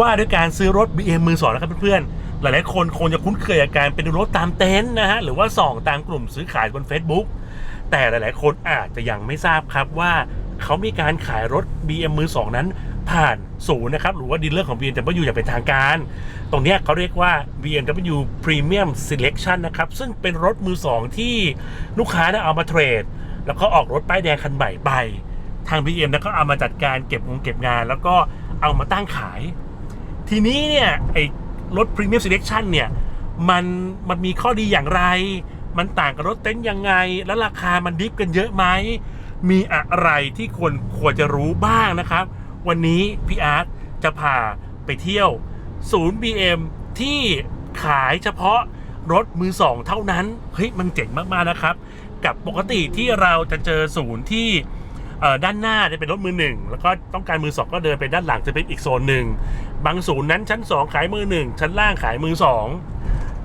ว่าด้วยการซื้อรถ BM มือสองนะครับเพื่อนๆ หลายๆคนคงจะคุ้นเคยกับการเป็นรถตามเต็นท์นะฮะ หรือว่าส่องตามกลุ่มซื้อขายบน Facebook แต่หลายๆ คนอาจจะยังไม่ทราบครับว่าเขามีการขายรถ BM มือสองนั้นผ่านศูนย์นะครับ หรือว่าดีลเลอร์ของ BMW อย่างเป็นทางการ ตรงนี้เขาเรียกว่า BMW Premium Selection นะครับ ซึ่งเป็นรถมือสองที่ลูกค้าเนี่ยเอามาเทรด แล้วก็ออกรถป้ายแดงคันใหม่ไป ทาง BM นะก็เอามาจัดการเก็บงงเก็บงาน แล้วก็เอามาตั้งขาย ทีนี้เนี่ยไอ้รถ Premium Selection เนี่ยมันมันมีข้อดีอย่างไร มันต่างกับรถเต็นท์ยังไง แล้วราคามันดิฟกันเยอะไหม มีอะไรที่ควรควรจะรู้บ้างนะครับ วันนี้พี่อาร์ตจะพาไปเที่ยวศูนย์ BM ที่ขายเฉพาะรถมือสองเท่านั้น เฮ้ย มันเจ๋งมากๆนะครับ กับปกติที่เราจะเจอศูนย์ที่ด้านหน้าจะเป็นรถมือหนึ่งแล้วก็ต้องการมือสองก็เดินไปด้านหลังจะเป็นอีกโซนหนึ่ง บางศูนย์นั้นชั้น 2 ขายมือหนึ่งชั้นล่างขายมือสอง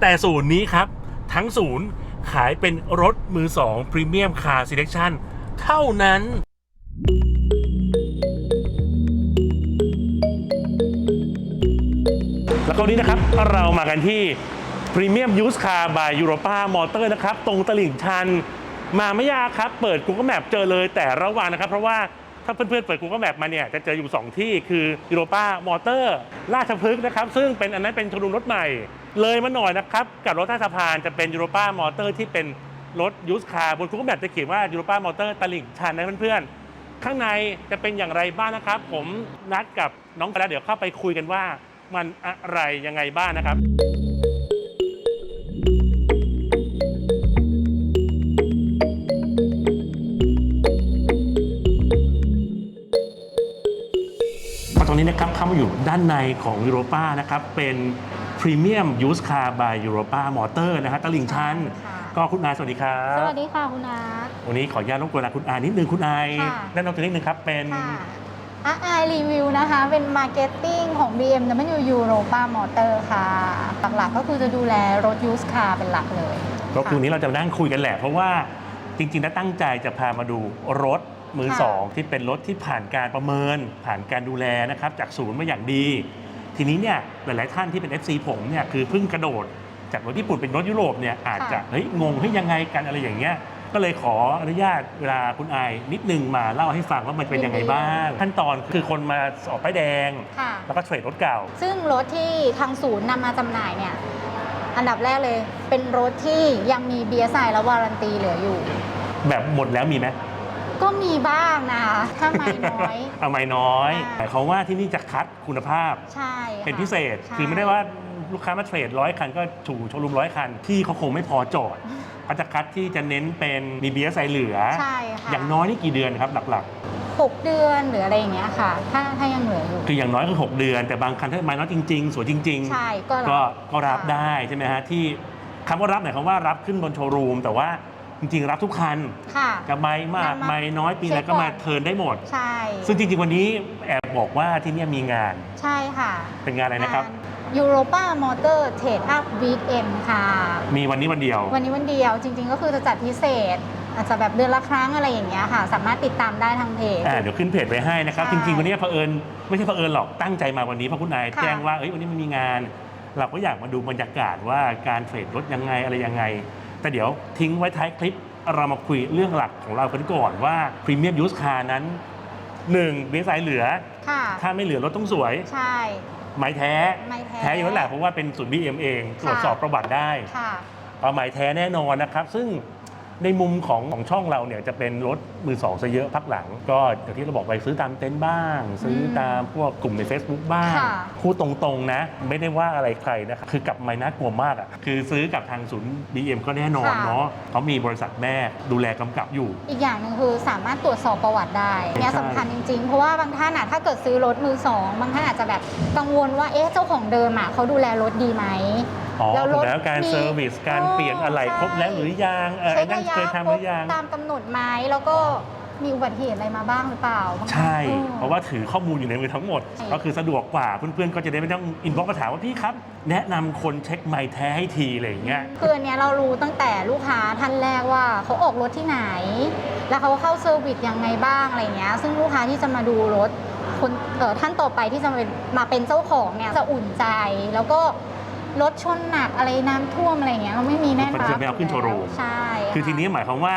แต่ศูนย์นี้ครับ ทั้งศูนย์ขายเป็นรถมือสองพรีเมียมคาร์ซีเลคชั่นเท่านั้นแล้วก็วันนี้นะครับเรามากันที่ Premium Used Car by Europa Motor นะครับ ตรงตลิ่งชัน มาไม่ยากครับ เปิด Google Map เจอเลยแต่ระวังนะครับ เพราะว่า ถ้าเพื่อนๆเปิด Google Map มาเนี่ยจะเจออยู่ 2 ที่คือ Europa Motor ราชพฤกษ์นะครับซึ่งเป็นอันนั้นเป็นชมรมรถใหม่ เลยมาหน่อยนะครับกับรถใต้สะพานจะเป็น Europa Motor ที่เป็นรถ Used Car บน Google Map จะเขียนว่า Europa Motor ตลิ่งชันนะเพื่อนๆ ข้างในจะเป็นอย่างไรบ้างนะครับ ผมนัดกับน้องไปแล้วเดี๋ยวเข้าไปคุยกันว่ามันอะไรยังไงบ้างนะครับ รงนี้นะครับเข้ามาอยู่ด้านในของยูโรป้านะครับเป็น Premium Used Car by Europa Motor นะฮะตลิ่งชันค่ะก็คุณอาสวัสดีครับสวัสดีค่ะคุณอาร์ตวันนี้ขออนุญาตรบกวนลาคุณอานิดนึงคุณอายค่ะแนะนำตัวนิดนึงครับเป็นค่ะอาร์ไอรีวิวนะคะ เป็นมาร์เก็ตติ้งของ BMW Europa Motor ค่ะ หลักๆก็คือจะดูแลรถยูสคาร์เป็นหลักเลยรถคืนนี้เราจะมานั่งคุยกันแหละ เพราะว่าจริงๆแล้วตั้งใจจะพามาดูรถ มือค่ะสองที่เป็นรถที่ผ่านการประเมิน ผ่านการดูแลนะครับจากศูนย์มาอย่างดี ทีนี้เนี่ยหลาย ๆ ท่านที่เป็น FC ผมเนี่ยคือเพิ่งกระโดด จากรถญี่ปุ่นเป็นรถยุโรปเนี่ยอาจจะเฮ้ยงงเฮ้ยยังไงกันอะไรอย่างเงี้ยก็เลยขออนุญาตเวลาคุณอายนิดนึงมาเล่าให้ฟังว่ามันเป็นยังไงบ้าง ขั้นตอนคือคนมาสอบป้ายแดง ค่ะ แล้วก็เทรดรถเก่า ซึ่งรถที่ทางศูนย์นำมาจำหน่ายเนี่ย อันดับแรกเลย เป็นรถที่ยังมีเบียร์ไซและวารันตีเหลืออยู่ แบบหมดแล้วมีไหม ก็มีบ้างนะคะถ้าไม่น้อยเอาไม่น้อยอ่าหมายความว่าที่นี่จะคัดคุณภาพใช่ค่ะเป็นพิเศษ ใช่ คือไม่ได้ว่าลูกค้ามาเทรดร้อยคันก็ถูกโชว์รูมร้อยคัน ที่เขาคงไม่พอจอดเขาจะคัดที่จะเน้นเป็นมีเบียร์ใส่เหลือ ใช่ค่ะอย่างน้อยนี่กี่เดือนครับหลักหกเดือนหรืออะไรอย่างเงี้ยค่ะ ถ้าถ้ายังเหลืออยู่ ๆ คืออย่างน้อยคือ 6 เดือน แต่บางคันถ้าไม้น้อยจริง ๆ สวยจริง ใช่ ก็ก็รับก็รับค่ะได้ใช่ไหมฮะที่คำว่ารับหมายความว่ารับขึ้นบนโชว์รูม แต่ว่า จริงๆ รับทุกคัน ค่ะ จะไม้มากนำมาไม้น้อยปีไหนก็มาเช็คก่อน เทิร์นได้หมด ใช่ ซึ่งจริงๆ วันนี้แอบบอกว่าที่เนี่ยมีงานใช่ค่ะเป็นงานอะไรนะครับ ยูโรป้ามอเตอร์เทรดอัพวีคเอ็นค่ะ มีวันนี้วันเดียว วันนี้วันเดียวจริง ๆ ก็คือจะจัดพิเศษ อาจจะแบบเดือนละครั้งอะไรอย่างเงี้ยค่ะ สามารถติดตามได้ทางเพจ อ่าเดี๋ยวขึ้นเพจไปให้นะครับใช่จริงๆ วันนี้เผอิญไม่ใช่เผอิญหรอกตั้งใจมาวันนี้เพราะคุณนายค่ะแจ้งว่าเอ้ยวันนี้มันมีงาน เราก็อยากมาดูบรรยากาศว่าการเทรดรถยังไงอะไรยังไง แต่เดี๋ยวทิ้งไว้ท้ายคลิป เรามาคุยเรื่องหลักของเรากันก่อนว่าพรีเมียมยูสคาร์นั้นหนึ่งเบสไซเหลือ ค่ะ ถ้าไม่เหลือรถต้องสวย ใช่ ไม้แท้ไม้แท้แท้อยู่แล้วแหละเพราะว่าเป็นศูนย์บีเอ็มเองตรวจสอบประวัติได้ค่ะเอาหมายแท้แน่นอนนะครับ ซึ่ง ในมุมของของช่องเราเนี่ยจะเป็นรถมือสองซะเยอะพักหลัง ก็อย่างที่เราบอกไปซื้อตามเต็นท์บ้าง ซื้อตามพวกกลุ่มใน Facebook บ้าง ค่ะ พูดตรงๆนะ ไม่ได้ว่าอะไรใครนะครับคือกลับไม่น่ากลัวมากอะคือซื้อกับทางศูนย์ BM ก็แน่นอนค่ะเนาะเขามีบริษัทแม่ดูแลกำกับอยู่ อีกอย่างหนึ่งคือสามารถตรวจสอบประวัติได้เนี่ยใช่ สำคัญจริงๆ เพราะว่าบางท่านอะถ้าเกิดซื้อรถมือสองบางท่านอาจจะแบบกังวลว่าเอ๊ะเจ้าของเดิมอะเขาดูแลรถดีไหม อ๋อแล้วรถแล้วการมีเซอร์วิสการอ๋อเปลี่ยนอะไรใช่ครบแล้วหรือยังเออใช้ไอ้นั่นระยะเคยทำหรือยังตามกำหนดไหมแล้วก็มีอุบัติเหตุอะไรมาบ้างหรือเปล่าบางใช่ออเพราะว่าถือข้อมูลอยู่ในมือทั้งหมด ใช่ ก็คือสะดวกกว่าเพื่อนๆ ก็จะได้ไม่ต้องอินบ็อกซ์มาถามว่าพี่ครับ แนะนำคนเช็คไมค์แท้ให้ทีอะไรอย่างเงี้ย คืออันเนี้ยเรารู้ตั้งแต่ลูกค้าท่านแรกว่าเขาออกรถที่ไหน แล้วเขาเข้าเซอร์วิสยังไงบ้างอะไรเงี้ย ซึ่งลูกค้าที่จะมาดูรถคนเอ่อท่านต่อไปที่จะมาเป็นมาเป็นเจ้าของเนี่ยจะอุ่นใจ แล้วก็ รถชนหนักอะไรน้ำท่วมอะไรอย่างเงี้ยเราไม่มีแน่นมันจะไม่เอาขึ้นโชว์รูม ใช่คือทีนี้หมายความว่า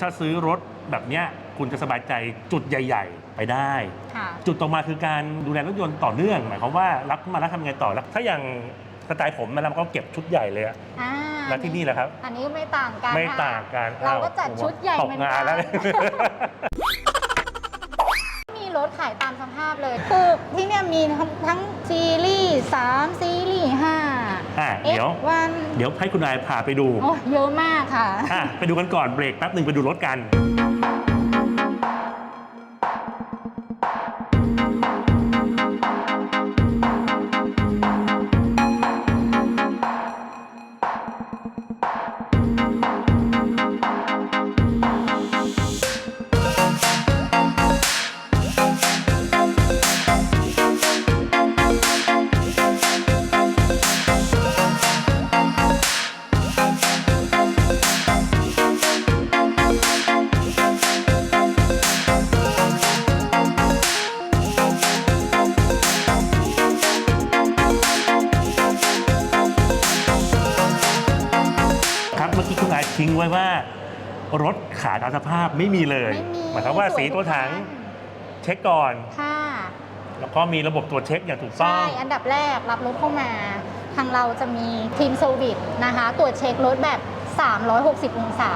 ถ้าซื้อรถแบบเนี้ยคุณจะสบายใจจุดใหญ่ ๆ ไปได้ ค่ะ จุดต่อมาคือการดูแลรถยนต์ต่อเนื่อง หมายความว่ารับมาแล้วทำไงต่อแล้วถ้าอย่างสไตล์ผมมาแล้วก็เก็บชุดใหญ่เลยอะอ่าแล้วที่นี่แหละครับ อันนี้ก็ไม่ต่างกันไม่ค่ะ ต่างกันเราก็อ้วจัดชุดใหญ่ตกเหมือนงากันนแล้ว มีรถขายตามสภาพเลย คือที่เนี่ยมีทั้งทั้งซีรีส์3ซีรีส์ อะ5เดี๋ยว X1 เดี๋ยวให้คุณนายพาไปดู โอ้เยอะมากค่ะ อะไปดูกันก่อนเบรกแป๊บหนึ่งไปดูรถกัน ไม่มีเลย ไม่มีหมายความว่าสีตัวถังเช็คก่อน ค่ะ แล้วก็มีระบบตรวจเช็คอย่างถูกต้อใช่ ง อันดับแรกรับรถเข้ามา ทางเราจะมีทีมเซอร์วิสนะคะ ตรวจเช็ครถแบบ 360 องศา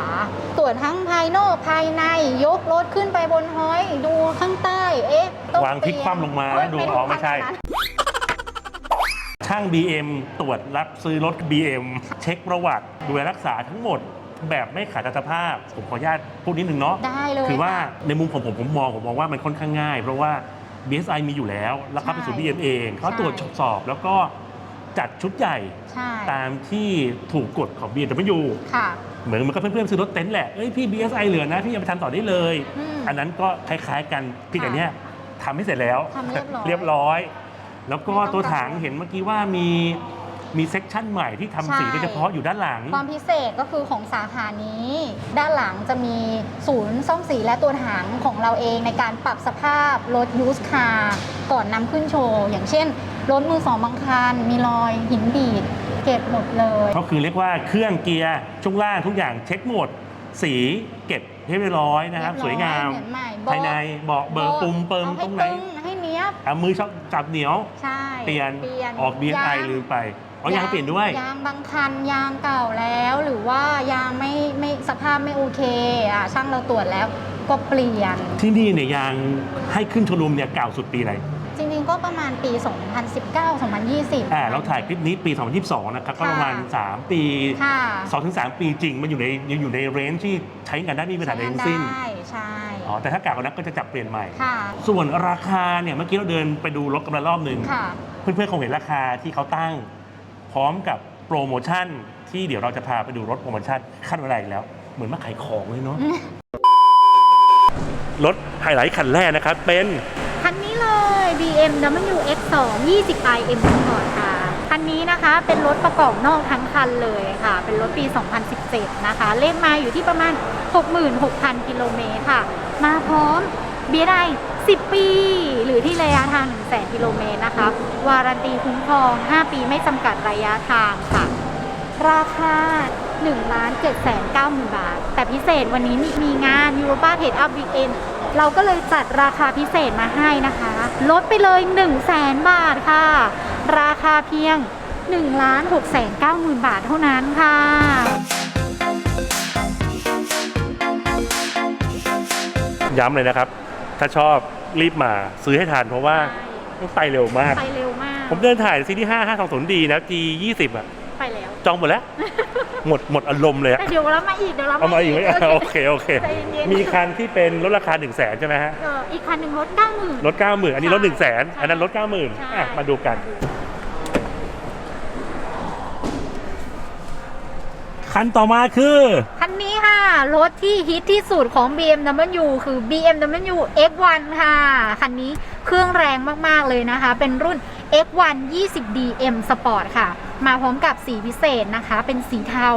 ตรวจทั้งภายนอกภายในยกรถขึ้นไปบนห้อย ดูข้างใต้ เอ๊ะต้องวางพลิกเปยนคว่ำลงมาเอ้ยดูเป็นอ๋อไม่ใช่ขนาดนั้นช่าง BM ตรวจรับซื้อรถ BM เช็คประวัติดูแลรักษาทั้งหมด แบบไม่ขาดตามสภาพ ผมขออนุญาตพูดนิดนึงเนาะได้เลยคือว่าค่ะในมุมของผมผมมองผมมองว่ามันค่อนข้างง่าย เพราะว่า BSI มีอยู่แล้วแล้วเขาไปสู่ใช่ BM เองเขาตรวจใช่สอบแล้วก็จัดชุดใหญ่ใช่ตามที่ถูกกฎของ BMW ค่ะเหมือนมันก็เพื่อนๆซื้อรถเต็นท์แหละเอ้ยพี่ BSI เหลือนะพี่เอาไปทำต่อได้เลยอืมอันนั้นก็คล้ายๆกันเพี่ค่ะแต่เนี้ยทำให้เสร็จแล้วทำเรียบร้อยเรียบร้อย แล้วก็ไม่ต้องตัวถังกังวลเห็นเมื่อกี้ว่ามี มีเซ็กชันใหม่ที่ทำสีใช่โดยเฉพาะอยู่ด้านหลัง ความพิเศษก็คือของสาขานี้ ด้านหลังจะมีศูนย์ซ่อมสีและตัวถังของเราเองในการปรับสภาพรถยูสคาร์ก่อนนำขึ้นโชว์อย่างเช่นรถมือสองบางคันมีรอยหินดีดเก็บหมดเลย ก็คือเรียกว่าเครื่องเกียร์ช่วงล่างทุกอย่างเช็คหมด สีเก็บให้เรียบร้อยนะครับ สวยงามเหมือนใหม่ภายในเบาะเบอร์ปุ่มเปิมอาตให้รงไหนตึงให้เนี้ยบ เอามือชอบจับเหนียว ใช่เปลี่ยนเปลี่ยนออก BSI ยางลืมไป อ๋อยางเปลี่ยนด้วย ยางบางคันยางเก่าแล้ว หรือว่ายางไม่ไม่สภาพไม่โอเคอะช่างเราตรวจแล้วก็เปลี่ยน ที่นี่เนี่ยยางให้ขึ้นโชว์รูมเนี่ยเก่าสุดปีอะไรจริงๆก็ประมาณปี 2019 2020 อ่าเราถ่ายคลิปนี้ปี 2022 นะครับ ก็ประมาณค่ะ3ปีค่ะ2-3ถึง3ปีจริง มันอยู่ในยังอยู่ในเรนจ์ที่ใช้งานได้ไม่มีปัญหาใดทั้งสิ้นได้ใช่อ๋อ แต่ถ้าเก่ากว่านั้นก็จะจับเปลี่ยนใหม่ค่ะส่วนราคาเนี่ย เมื่อกี้เราเดินไปดูรถกันมารอบหนึ่งค่ะเพื่อนๆคงเห็นราคาที่เขาตั้ง พร้อมกับโปรโมชั่นที่เดี๋ยวเราจะพาไปดูรถโปรโมชั่นขั้นอะไรอีกแล้ว เหมือนมาขายของเลยเนาะรถไฮไลท์คันแรกนะครับ เป็น คันนี้เลย BMW X2 20 i M Sport ค่ะ คันนี้นะคะเป็นรถประกอบนอกทั้งคันเลยค่ะ เป็นรถปี 2017 นะคะ เลขมาอยู่ที่ประมาณ 66,000 กิโลเมตรค่ะ มาพร้อม BSI 10 ปี หรือที่ระยะทาง 100,000กิโลเมตรนะคะ วารันตีคุ้มครอง 5 ปีไม่จำกัดระยะทางค่ะ ราคา1ล้าน7แสน9หมื่นบาท แต่พิเศษวันนี้มีงาน Europa Head Up Weekend เราก็เลยจัดราคาพิเศษมาให้นะคะ ลดไปเลย1 0 0 0 0แสนบาทค่ะ ราคาเพียง1ล้าน6แสน9หมื่นบาทเท่านั้นค่ะ ย้ำเลยนะครับ ถ้าชอบรีบมาซื้อให้ทันเพราะว่าต้องไปเร็วมาก ไปเร็วมาก ผมเดินถ่ายซีที่5 520ดีนะ G 20อะไปแล้ว จองหมดแล้ว หมดหมดอารมณ์เลยอะแต่เดี๋ยวเรามาอีกเดี๋ยวเราเอามาอีกไหมโอเคโอเค ใจเย็นๆมีคันที่เป็นลดราคา1 0 0 0 0แสนใช่ไหมฮะ เอออีกคันหนึ่งลดเก้าหมื่นลด90,000อันนี้ลด1 0 0 0 0แสนใช่อันนั้นลด90,000ใช่อะมาดูกัน คันต่อมาคือคันนี้ค่ะ รถที่ฮิตที่สุดของ BMW คือ BMW X1 ค่ะ คันนี้เครื่องแรงมาก ๆ เลยนะคะ เป็นรุ่น X1 20DM Sport ค่ะ มาพร้อมกับสีพิเศษนะคะ เป็นสีเทา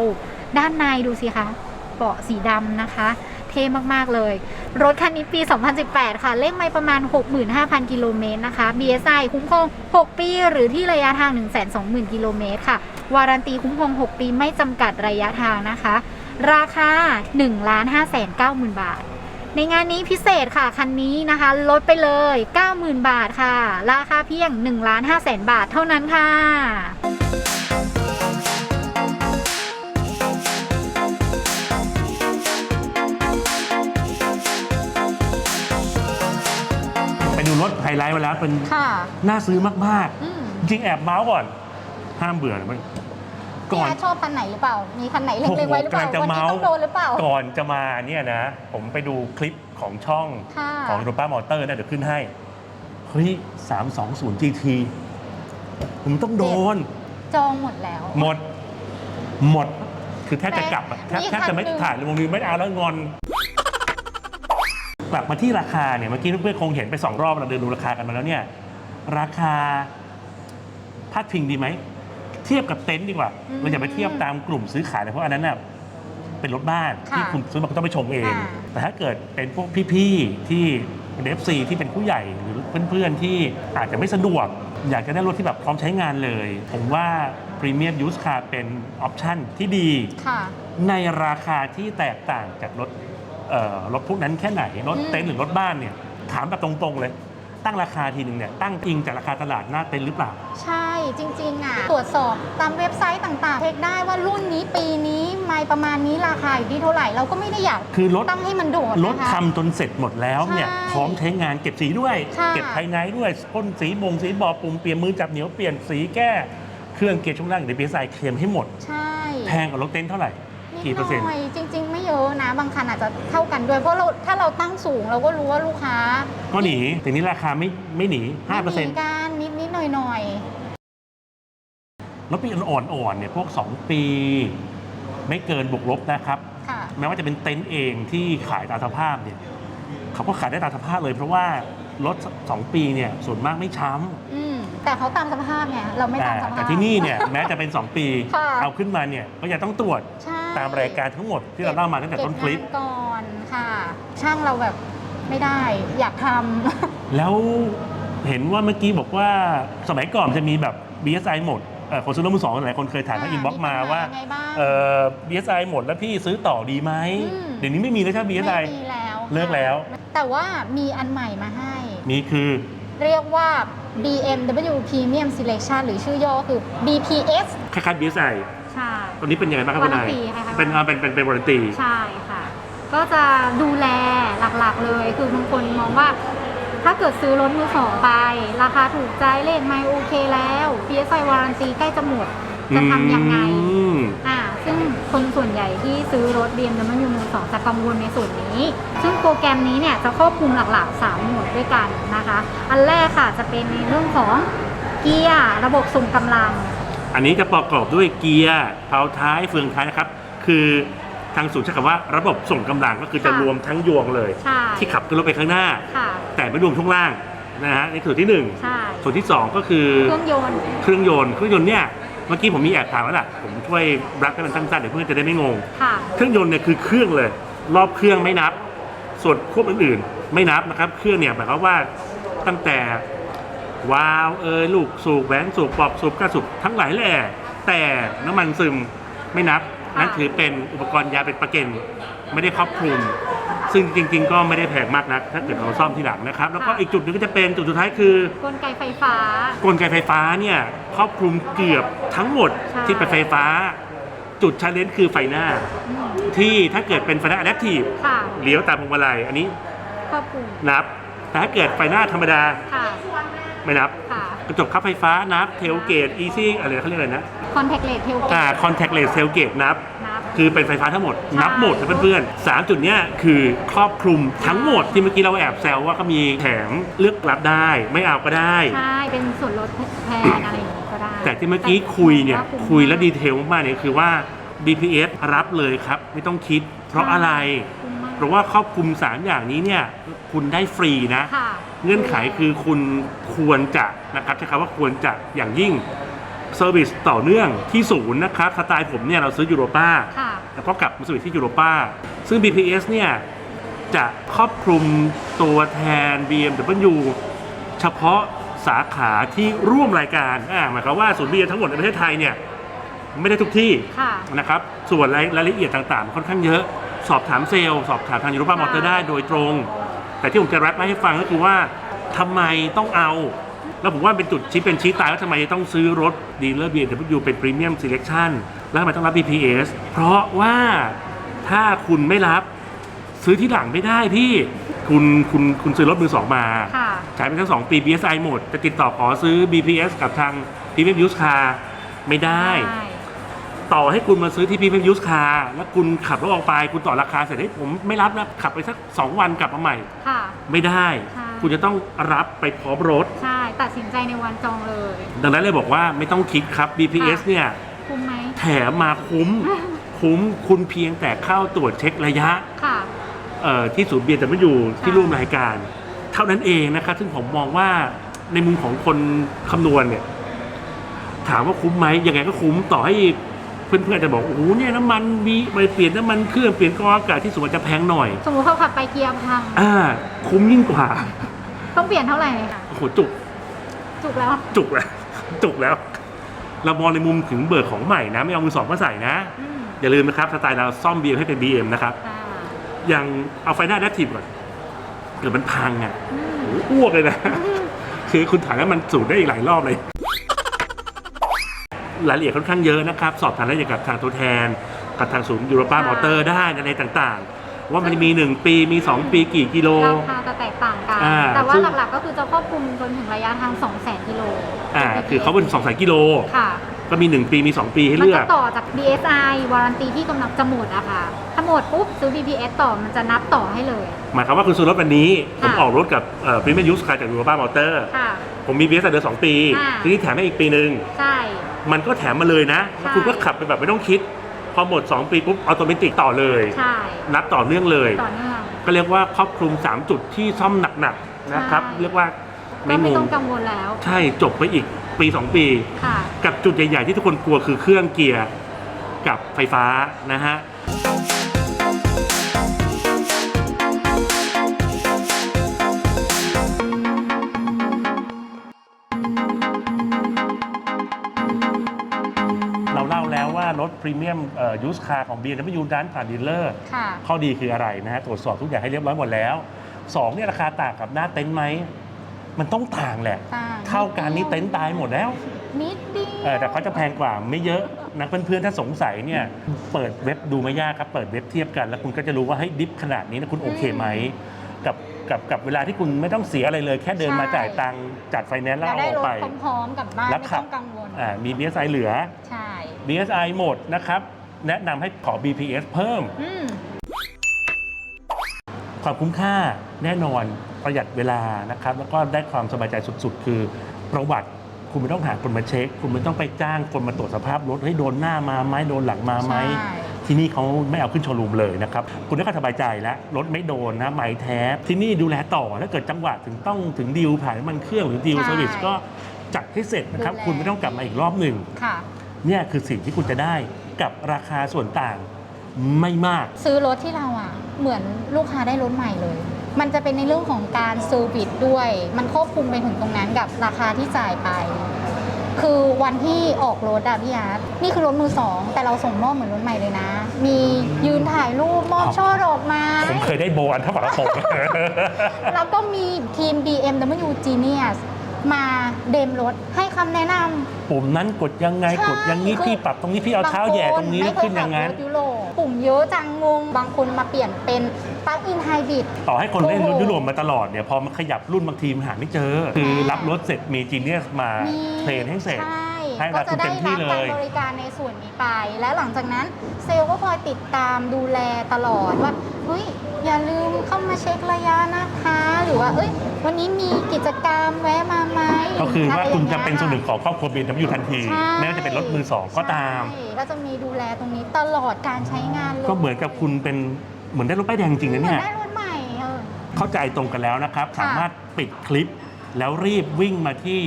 ด้านในดูสิคะเบาะสีดำนะคะเท่มากๆเลย รถคันนี้ปี 2018 ค่ะ เลขไม่ประมาณ 65,000 กิโลเมตรนะคะ BSI คุ้มครอง 6 ปี หรือที่ระยะทาง 120,000 กิโลเมตรค่ะ วารันตีคุ้มครอง 6 ปีไม่จำกัดระยะทางนะคะ ราคา 1 5 9 0 0 0 0 บาท ในงานนี้พิเศษค่ะ คันนี้นะคะ ลดไปเลย 90,000 บาทค่ะ ราคาเพียง 1 5 0 0 0 0 บาทเท่านั้นค่ะไปดูรถไฮไลท์มาแล้วเป็นค่ะน่าซื้อมากอืมๆจริงๆแอบเมาส์ก่อน ห้ามเบื่อนะมันก่อนพี่แอดชอบคันไหนหรือเปล่า มีคันไหนเล็งๆไว้หรือเปล่าโอ้โหกำลังจะวันนี้เมาส์ต้องโดนหรือเปล่า ก่อนจะมาเนี่ยนะ ผมไปดูคลิปของช่องค่ะของโรป้ามอเตอร์นะเดี๋ยวขึ้นให้ เฮ้ย320 GT ผมต้องโดน จองหมดแล้ว หมด หมด คือแทบจะกลับอะแทบมีแทบจะไม่คันหนึ่งถ่ายลงรีวิวไม่เอาแล้วงอน กลับมาที่ราคาเนี่ยเมื่อกี้เพื่อนๆคงเห็นไปสองรอบเราเดินดูราคากันมาแล้วเนี่ย ราคาพาดพิงดีไหม เทียบกับเต็นท์ดีกว่าเราอย่าไปเทียบตามกลุ่มซื้อขายเลยเพราะอันนั้นน่ะเป็นรถบ้านค่ะที่คุณซื้อมาคุณต้องไปชมเองอ่าแต่ถ้าเกิดเป็นพวกพี่ๆที่เป็นเอฟซีที่เป็นผู้ใหญ่หรือเพื่อนๆที่อาจจะไม่สะดวก อยากจะได้รถที่แบบพร้อมใช้งานเลย ผมว่าพรีเมียมยูสคาร์เป็นออปชั่นที่ดีค่ะในราคาที่แตกต่างจากรถเอ่อรถพวกนั้นแค่ไหน รถอืมเต็นท์หรือรถบ้านเนี่ย ถามแบบตรงๆเลย ตั้งราคาทีหนึ่งเนี่ยตั้งจริงจากราคาตลาดหน้าเต็นท์หรือเปล่า ใช่จริงๆอะตรวจสอบตามเว็บไซต์ต่างๆเช็คได้ว่ารุ่นนี้ปีนี้ไม่ประมาณนี้ราคาอยู่ที่เท่าไหร่เราก็ไม่ได้อยากคือรถ ตั้งให้มันโดดรถนะคะทำจนเสร็จหมดแล้วเนี่ยใช่พร้อมใช้งานเก็บสีด้วย ค่ะ เก็บภายในด้วยพ่นสีบงสีบอปุ่มเปลี่ยนมือจับเหนียวเปลี่ยนสีแก้เครื่องเกียร์ช่วงล่างในพีเอสไอเคลมให้หมมด ใช่ แพงกว่ารถเต็นท์เท่าไหร่นิกี่ดเปอร์หเซ็นต์น่อยจริงๆไม่เยอะนะ บางคันอาจจะเท่ากันด้วย เพราะเราถ้าเราตั้งสูงเราก็รู้ว่าลูกค้าก็หนีแต่นี้ราคาไม่ไม่หนี5%ไม่มีการนิดนิดๆหน่อยหน่อยรถปีอ่อนๆเนี่ยพวก 2 ปี ไม่เกินบวกลบนะครับๆค่ะแม้ว่าจะเป็นเต็นท์เองที่ขายตามสภาพเนี่ยเขาก็ขายได้ตามสภาพเลยเพราะว่ารถ 2 ปีเนี่ยส่วนมากไม่ช้อืมแต่เขาตามสภาพไงเราำไม่แต่ตามสภาพแต่ที่นี่เนี่ยแม้จะเป็น 2 ปีค่ะเอาขึ้นมาเนี่ยก็ยังต้องตรวจใช่ ตามรายการทั้งหมดที่เราเล่ามาตั้งแต่ต้นคลิป เก็บงานก่อนค่ะ ช่างเราแบบไม่ได้อยากทำแล้วเห็นว่าเมื่อกี้บอกว่าสมัยก่อนจะมีแบบ BSI หมดเอ่อคนซื้อรถมือสองหลายคนเคยถามทางอินบ็อกมาว่าปัญหยังไงบ้าง เอ่อ BSI หมดแล้วพี่ซื้อต่อดีไหมอืม เดี๋ยวนี้ไม่มีแล้วใช่ไหม BSI ไม่มีแล้วเลิกแล้ว แต่ว่ามีอันใหม่มาให้ มีคือ เรียกว่า BMW Premium Selection หรือชื่อย่อคือ BPS คล้ายๆ BSI ใช่ตัวนี้เป็นยังไงบ้างครับคุณนาย warranty ค่ะ เป็นอ่าเป็นเป็นเป็นวารันตีใช่ค่ะ ก็จะดูแลหลักๆเลย คือบางคนมองว่า ถ้าเกิดซื้อรถมือสองไป ราคาถูกใจเลขไม่โอเคแล้ว PSI Warranty ใกล้จะหมดจะทำยังไง อืมอ่าซึ่งคนส่วนใหญ่ที่ซื้อรถ BMW มือสองจะกังวลในส่วนนี้ ซึ่งโปรแกรมนี้เนี่ยจะครอบคลุมหลักๆ 3 หมวดด้วยกันนะคะ อันแรกค่ะจะเป็นในเรื่องของเกียร์ระบบส่งกำลัง อันนี้จะประกอบด้วยเกียร์เพลาท้ายเฟืองท้ายนะครับ คือทางศูนย์ใช้คำว่าระบบส่งกำลังก็คือจะค่ะ รวมทั้งยวงเลย ใช่ที่ขับขึ้นรถไปข้างหน้า ค่ะ แต่ไม่รวมช่วงล่างนะฮะนี่ส่วนที่หนึ่งใช่ ส่วนที่สองก็คือ เครื่องยนต์ เครื่องยนต์เครื่องยนต์เนี่ยเมื่อกี้ผมมีแอบถามแล้วล่ะผมช่วยรับให้มันสั้นๆเดี๋ยวเพื่อนจะได้ไม่งง ค่ะ เครื่องยนต์เนี่ยคือเครื่องเลย รอบเครื่องไม่นับ ส่วนควบอื่นๆ ไม่นับนะครับ เครื่องเนี่ยหมายความว่าตั้งแต่ วาล์วเอยลูกสูบแหวนสูบปลอกสูบกระสูบทั้งหลายแหล่แต่น้ำมันซึมไม่นับค่ะนั่นถือเป็นอุปกรณ์ยาเป็นประกันไม่ได้ครอบคลุม ซึ่งจริง ๆ ก็ไม่ได้แพงมากนัก ถ้าเกิดเราซ่อมทีหลังนะครับ แล้วก็อีกจุดหนึงก็จะเป็นจุดสุดท้ายคือ กลไกไฟฟ้า กลไกไฟฟ้าเนี่ยครอบคลุมเกือบทั้งหมดใช่ ที่เป็นไฟฟ้า จุดชาเลนจ์คือไฟหน้า อืมที่ถ้าเกิดเป็นไฟหน้า adaptive ค่ะเลี้ยวตามพวงมาลัยอันนี้ครอบคลุมนับ แต่ถ้าเกิดไฟหน้าธรรมดา ค่ะ ไม่นับ ค่ะ กระจกคับไฟฟ้านับเทลเกตอีซี่อะไรเขาเรียกอะไรนะ contact rate เทลอ่าคอนแทคเลสเทลเกตนับ นับ คือเป็นไฟฟ้าทั้งหมดใช่นับหมดนะเพื่อนๆสามจุดเนี้ยคือครอบคลุมทั้งหมดที่เมื่อกี้เราแอบแซวว่าก็มีแถมเลือกรับได้ ไม่เอาก็ได้ ใช่ เป็นส่วนลดแพงอะไรอย่างนี้ก็ได้แต่ที่เมื่อกี้คุยเนี่ยแต่คุยและดีเทลมากๆเนี่ยคือว่า BPS รับเลยครับ ไม่ต้องคิด เพราะอะไร คุ้มมากเพราะว่าครอบคลุม 3 อย่างนี้เนี่ยคุณได้ฟรีนะ ค่ะ เงื่อนไขคือคุณควรจะนะครับใช้คำว่าควรจะอย่างยิ่งเซอร์วิสต่อเนื่องที่ศูนย์นะครับสไตล์ผมเนี่ยเราซื้อยูโรป้าค่ะ แล้วก็กลับมาสวิตที่ยูโรป้าซึ่ง BPS เนี่ยจะครอบคลุมตัวแทน BMW เฉพาะสาขาที่ร่วมรายการอ่าหมายความว่าศูนย์ BM ทั้งหมดในประเทศไทยเนี่ยไม่ได้ทุกที่ค่ะ นะครับ ส่วนรายรายละเอียดต่างๆ ค่อนข้างเยอะ สอบถามเซลล์ สอบถามทางยูโรปามอเตอร์ได้โดยตรง แต่ที่ผมจะแรปมาให้ฟังก็คือว่าทำไมต้องเอา แล้วผมว่าเป็นจุดชี้เป็นชี้ตายว่าทำไมต้องซื้อรถดีลเลอร์ BMW เป็น Premium Selection แล้วทำไมต้องรับ BPS เพราะว่าถ้าคุณไม่รับซื้อที่หลังไม่ได้พี่คุณคุณคุณซื้อรถมือสองมาใช้ไปทั้งสองปี BSI หมดจะติดต่อขอซื้อ BPS กับทาง Premium Used Car ไม่ได้ ต่อให้คุณมาซื้อที่ Premium Used Car แล้วคุณขับรถออกไปคุณต่อราคาเสร็จให้ยผมไม่รับนะขับไปสัก 2 วันกลับมาใหม่ ค่ะ ไม่ได้ ใช่ คุณจะต้องรับไปพร้อมรถ ใช่ตัดสินใจในวันจองเลย ดังนั้นเลยบอกว่าไม่ต้องคิดครับ BPS ค่ะ เนี่ย คุ้มไหม แถมมาคุ้ม คุ้มคุณเพียงแต่เข้าตรวจเช็คระยะ ค่ะ เอ่อที่ศูนย์เบียร์แต่ไม่อยู่ที่ร่วมรายการ เท่านั้นเองนะครับซึ่งผมมองว่าในมุมของคนคำนวณเนี่ย ถามว่าคุ้มไหมยังไงก็คุ้มต่อให้ เพื่อนๆจะบอกโอ้โหเนี่ยน้ำมันมีไปเปลี่ยนน้ำมันเครื่องเปลี่ยนกรองอากาศที่สูงอาจจะแพงหน่อย สมมติเขาขับไปเกียร์พัง อ่า คุ้มยิ่งกว่าต้องเปลี่ยนเท่าไหร่คะโอ้โหจุกจุกแล้วจุกแล้วจุกแล้ว เรามองในมุมถึงเบิกของใหม่นะ ไม่เอามือสองมาใส่นะ อืมอย่าลืมนะครับสไตล์เราซ่อม BM ให้เป็น BM นะครับ ค่ะอย่างเอาไฟหน้าแดทีฟก่อนเกิดมันพังอะอืมโอ้โหอ้วกเลยนะ คือคุณถ่ายแล้วมันสูดได้อีกหลายรอบเลย รายละเอียดค่อนข้างเยอะนะครับ สอบถามรายละเอียดกับทางตัวแทน กับทางศูนย์ยูโรป้ามอเตอร์ได้ในอะไรต่างๆ ว่ามันมี 1 ปี มี 2 ปีกี่กิโล ราคาจะแตกต่างกัน อ่าแต่ว่าซึ่ง หลักๆก็คือจะครอบคลุมจนถึงระยะทาง 2 0 0 0 0 0กิโลอ่าคือเขาเป็น2องสายกิโล ค่ะ ก็มี 1 ปี มี 2 ปีให้มันเลือจะกต่อจาก DSI วารันตีที่กำลังจะหมดอะค่ะ ถ้าหมดปุ๊บซื้อ BPS ต่อมันจะนับต่อให้เลย หมายความว่าคุณซื้อรถวันนี้ ผมค่ะออกรถกับพรีเมียมยูสคาจากยูโรป้ามอเตอร์ ค่ะ ผมมีเบียสเดือนสองปี ค่ะ ทีนี้แถมให้อีกปีหนึ่งใช่ มันก็แถมมาเลยนะแล้วคุณก็ขับไปแบบไม่ต้องคิด พอหมด 2 ปีปุ๊บออโตเมติกต่อเลย ใช่ นับต่อเนื่องเลย ต่อเนื่อง ก็เรียกว่าครอบคลุม 3 จุดที่ซ่อมหนักๆนะครับ ใช่ เรียกว่าก็ไม่ไม่งต้งองกังวลแล้ว ใช่จบไปอีกปี 2 ปี ค่ะ กับจุดใหญ่ ๆ ที่ทุกคนกลัวคือเครื่องเกียร์กับไฟฟ้านะฮะ พรีเมียมยูสคาร์ของ BMW ด้านผ่านดีลเลอร์ค่ะข้อดีคืออะไรนะฮะตรวจสอบทุกอย่างให้เรียบร้อยหมดแล้วสองเนี่ยราคาต่างกับหน้าเต็นท์ไหมมันต้องต่างแหละต่างเท่ากันนี่เต็นท์ตายหมดแล้วนิดเดียวเออแต่เขาจะแพงกว่าไม่เยอะนักเพื่อนๆถ้าสงสัยเนี่ยเปิดเว็บดูไม่ยากครับ เปิดเว็บเทียบกัน แล้วคุณก็จะรู้ว่าให้ยดิฟขนาดนี้นะคุณโอเคไหมกับ กับกับเวลาที่คุณไม่ต้องเสียอะไรเลย แค่เดินมาจ่ายตังค์จัดไฟแนนซ์แล้วอยากเอาได้ออกรถไป พร้อมๆกับบ้านแล้วไม่ขัต้บ องกังวลอ่ามี BSI เหลือ ใช่ BSI หมดนะครับ แนะนำให้ขอ BPS เพิ่ม อืม ความคุ้มค่าแน่นอนประหยัดเวลานะครับ แล้วก็ได้ความสบายใจสุด ๆ คือประวัติคุณไม่ต้องหาคนมาเช็ค คุณไม่ต้องไปจ้างคนมาตรวจสภาพรถให้โดนหน้ามาไหมโดนหลังมาไหมใช่ ที่นี่เขาไม่เอาขึ้นโชว์รูมเลยนะครับคุณได้ความสบายใจแล้วรถไม่โดนนะไม่แท้ที่นี่ดูแลต่อถ้าเกิดจังหวะถึงต้องถึงดีลผ่านน้ำมันเครื่องหรือดีลใช่เซอร์วิสก็จัดให้เสร็จนะครับดูแลคุณไม่ต้องกลับมาอีกรอบหนึ่งค่ะเนี่ยคือสิ่งที่คุณจะได้กับราคาส่วนต่างไม่มาก ซื้อรถที่เราอะ เหมือนลูกค้าได้รถใหม่เลย มันจะเป็นในเรื่องของการเซอร์วิสด้วย มันควบคุมไปถึงตรงนั้นกับราคาที่จ่ายไป คือวันที่ออกรถอะพี่อาร์ตนี่คือรถมือสองแต่เราส่งมอบเหมือนรถใหม่เลยนะ มียืนถ่ายรูปมอบช่อดอกไม้ผมเคยได้โบอันเท่ากับผมแล้วก็มีทีม BMW Genius มาเดมรถให้คำแนะนำ ปุ่มนั้นกดยังไงใช่กดอย่างนี้คือพี่ปรับตรงนี้พี่เอาเท้าแหย่ตรงนี้บาแล้วคขึ้นอย่างนั้นไม่เคขับรถยุโรปปุ่มเยอะจังงง บางคนมาเปลี่ยนเป็นปลั๊กอินไฮบริด ต่อให้คนเล่นรถโอ้โหยุโรปมาตลอดเนี่ยพอมันขยับรุ่นบางทีมนหาไม่เจอ คือรับรถเสร็จมีจีเนียสมามี เทรนให้เสร็จ ใช่ ให้ก็รับจะได้เต็มที่รับการเลยบริการในส่วนนี้ไป และหลังจากนั้นเซลล์ก็คอยติดตามดูแลตลอดว่าเฮ้ยอย่าลืมเข้ามาเช็คระยะนะคะ หรือว่าเอ้ยวันนี้มีกิจกรรมแวะมาไหมก็คือว่าคุณไรจะย่งงี้ยเป็นส่วนหนึ่งของครอบครัวบีนทำอยู่ทันที ใช่แม้ว่าจะเป็นรถมือสองก็ตาม ใช่ก็จะมีดูแลตรงนี้ตลอดการใช้งานเลยก็เหมือนกับคุณเป็นเหมือนได้รถป้ายแดงจริงนะเหมือเนี่ย นได้รถใหม่เออ เข้าใจตรงกันแล้วนะครับค่ะสามารถปิดคลิป แล้วรีบวิ่งมาที่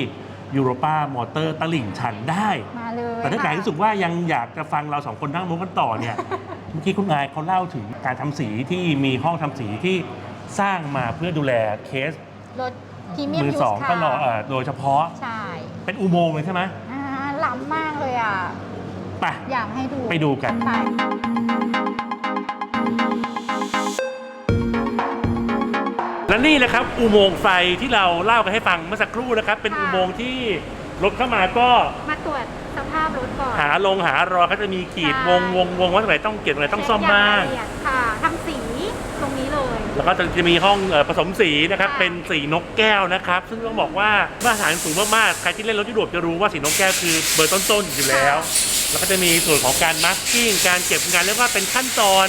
ยูโรป้ามอเตอร์ตลิ่งชันได้ มาเลยแต่ถ้าใครค่ะรู้สึกว่ายังอยากจะฟังเราสองคนนั่งมุกกันต่อเนี่ยมื่อกี้คุณนายเขาเล่าถึงการทำสีที่มีห้องทำสีที่สร้างมาเพื่อดูแลเคสรถพรีเมียมมือยูสสองค่ะตลอดเอ่อโดยเฉพาะใช่เป็นอุโมงค์เลยใช่ไหมอ่าล้ำมากเลยอะไปอยากให้ดูไปดูกันไป และนี่นะครับอุโมงค์ไฟที่เราเล่ากันให้ฟังเมื่อสักครู่นะครับ เป็นอุโมงค์ที่รถเข้ามาก็มาตรวจสภาพรถก่อนหาลงหารอเขาจะมีขีดใช่วงวงวงว่าตรงไหนต้องเก็บตรงไหนต้องซ่อมบ้างเช็คอย่ละเอียดค่ะทำสีตรงนี้เลย แล้วก็จะมีห้องเอ่อผสมสีนะครับค่ะเป็นสีนกแก้วนะครับ ซึ่งต้องบอกว่ามาตรฐานสูงมากๆใครที่เล่นรถยุโรปจะรู้ว่าสีนกแก้วคือเบอร์ต้นๆอยู่แล้ว แล้วก็จะมีส่วนของการมาสกิ้งการเก็บงานเรียกว่าเป็นขั้นตอน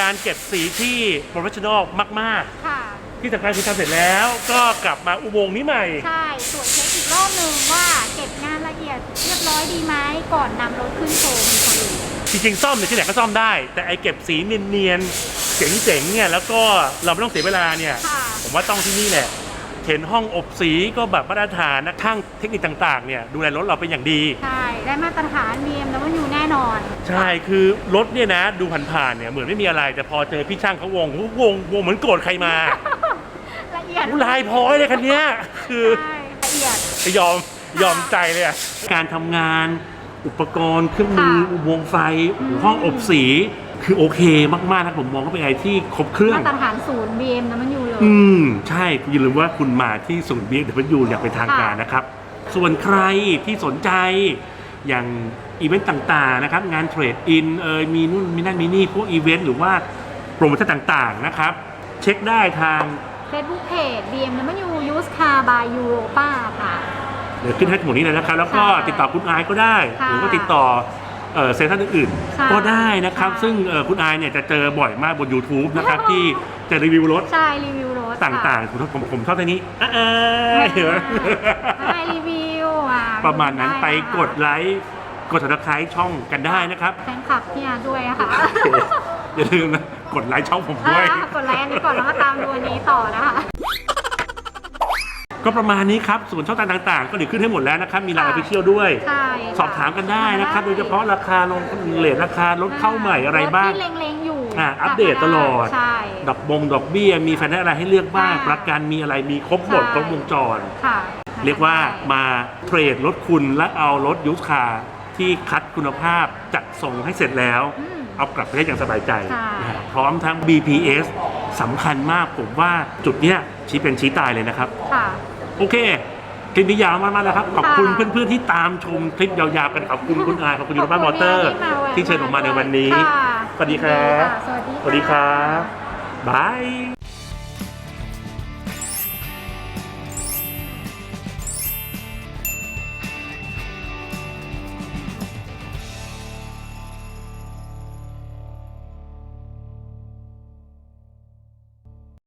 การเก็บสีที่โปรเฟชชั่นอลมากค่ะๆ ที่สำคัญคือทำเสร็จแล้วก็กลับมาอุโมงค์นี้ใหม่ ใช่ตรวจเช็คอีกรอบหนึ่งว่าเก็บงานละเอียดเรียบร้อยดีไหมก่อนนำรถขึ้นโชว์มีคนอื่นจริงๆซ่อมเนี่ยที่ไหนก็ซ่อมได้ แต่ไอเก็บสีเนียนๆเจ๋งๆเนี่ยแล้วก็เราไม่ต้องเสียเวลาเนี่ย ค่ะผมว่าต้องที่นี่แหละ เห็นห้องอบสีก็แบบมาตรฐานนะข้างเทคนิคต่างๆเนี่ยดูแลรถเราเป็นอย่างดี ใช่ได้มาตรฐาน BMW แน่นอน ใช่คือรถเนี่ยนะ ดูผ่านๆเนี่ยเหมือนไม่มีอะไร แต่พอเจอพี่ช่างเขาวงวงวงเหมือนโกรธใครมาละเอียดลายพร้อยเลยคันเนี้ยคือ ใช่ละเอียด ยอมยอมใจเลยอะการทำงานอุปกรณ์เครื่องมือค่ะอุโมงค์ไฟอืมห้องอบสี คือโอเคมากๆนะผมมองว่าเป็นอะไรที่ครบเครื่อง มาตรฐานศูนย์ BMW เลย อืม ใช่อย่าลืมว่าคุณมาที่ศูนย์ BMW อย่างเป็นทางการค่ะนะครับ ส่วนใครที่สนใจอย่างอีเวนต์ต่างๆนะครับ งานเทรดอินเอยมีนู่นมีนั่นมีนี่พวกอีเวนต์หรือว่าโปรโมชั่นต่างๆนะครับ เช็คได้ทาง Facebook Page BMW Used Car by Europa ค่ะ เดี๋ยวขึ้นให้หมดนี้เลยนะครับแล้วก็ค่ะติดต่อคุณอายก็ได้ ค่ะหรือว่าติดต่อเอ่อเซนทรัลอื่นค่ะๆก็ได้นะครับ ค่ะซึ่งเอ่อคุณอายเนี่ยจะเจอบ่อยมากบน YouTube นะครับที่จะรีวิวรถใช่รีวิวรถต่างๆผมผมผมชอบท่านี้อ่าๆเห็นไหม ใช่รีวิวอะประมาณนั้นไปด้ค่ะกดไลค์กด subscribe ช่องกันได้นะครับแฟนคลับพี่อาด้วยอะค่ะโอเคอย่าลืมนะ กดไลค์ช่องผมด้วย อ่ากดไลค์อันนี้ก่อนแล้วมาตามดูอันนี้ต่อนะคะ ก็ประมาณนี้ครับส่วนช่องทางต่างๆ ก็เดี๋ยวขึ้นให้หมดแล้วนะครับ มีไลน์ออฟฟิเชียลด้วย ใช่ค่ะสอบถามกันได้นะครับ โดยเฉพาะราคาลงเหรียญราคารถเข้าใหม่อะไรบ้าง ถที่เล็งๆอยู่อ่าอัปเดตตลอด ใช่ ดอกบงดอกเบี้ย มีแฟนอะไรให้เลือกบ้าง ค่ะประกันมีอะไรมีครบหมดใช่ ครบวงจร ค่ะ เรียกว่ามาเทรดรถคุณและเอารถยูสคาร์ที่คัดคุณภาพจัดส่งให้เสร็จแล้ว อืม เอากลับไปได้อย่างสบายใจใช่นะฮะพร้อมทั้ง BPS สำคัญมากผมว่าจุดเนี้ยชี้เป็นชี้ตายเลยนะครับ ค่ะ โอเค คลิปนี้ยาวมากๆแล้วครับ ขอบคุณค่ะเพื่อนๆที่ตามชมคลิปยาวๆกันขอบคุณคุณอายขอบคุณยูโรบ้ามอเตอร์ ที่เชิญผมมาในวันนี้ค่ะสวัสดีครับ สวัสดีสวัสดีครับบาย